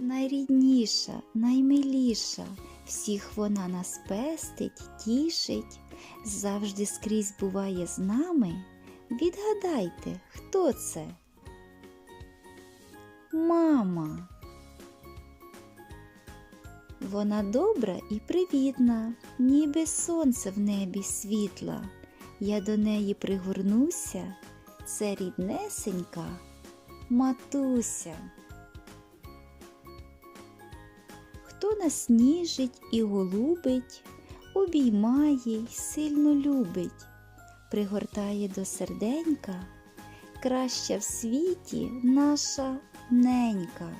Найрідніша, наймиліша, всіх вона нас пестить, тішить, завжди скрізь буває з нами. Відгадайте, хто це? Мама. Вона добра і привітна, ніби сонце в небі світла. Я до неї пригорнуся, це ріднесенька матуся. Хто нас ніжить і голубить, обіймає й сильно любить, пригортає до серденька, краща в світі наша ненька.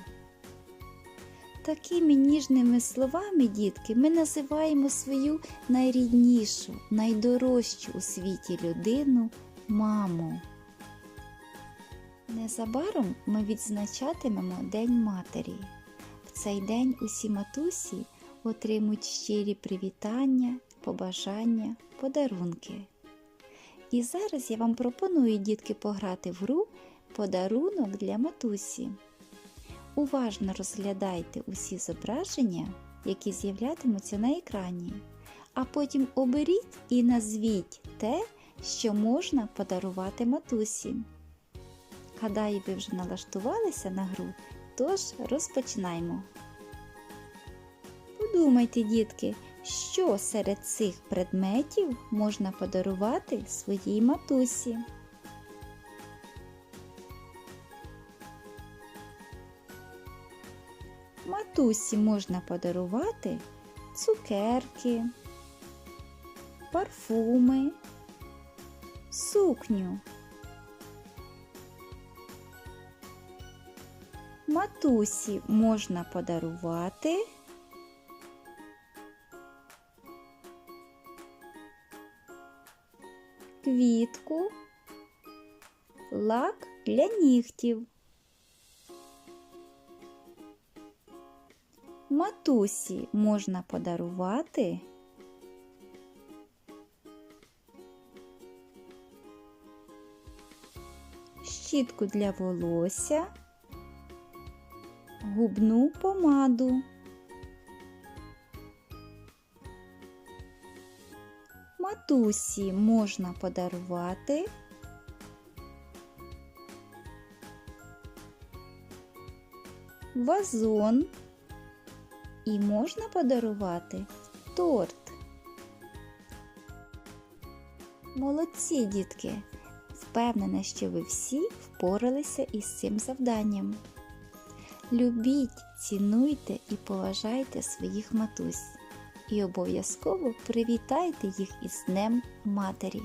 Такими ніжними словами, дітки, ми називаємо свою найріднішу, найдорожчу у світі людину маму. Незабаром ми відзначатимемо День Матері. Цей день усі матусі отримують щирі привітання, побажання, подарунки. І зараз я вам пропоную, дітки, пограти в гру подарунок для матусі. Уважно розглядайте усі зображення, які з'являтимуться на екрані, а потім оберіть і назвіть те, що можна подарувати матусі. Гадаю, ви вже налаштувалися на гру, тож розпочинаємо. Подумайте, дітки, що серед цих предметів можна подарувати своїй матусі. Матусі можна подарувати цукерки, парфуми, сукню. Матусі можна подарувати? Квітку, лак для нігтів. Матусі можна подарувати? Щітку для волосся, губну помаду. Матусі можна подарувати вазон і можна подарувати торт. Молодці, дітки! Впевнена, що ви всі впоралися із цим завданням. Любіть, цінуйте і поважайте своїх матусь. І обов'язково привітайте їх із Днем Матері.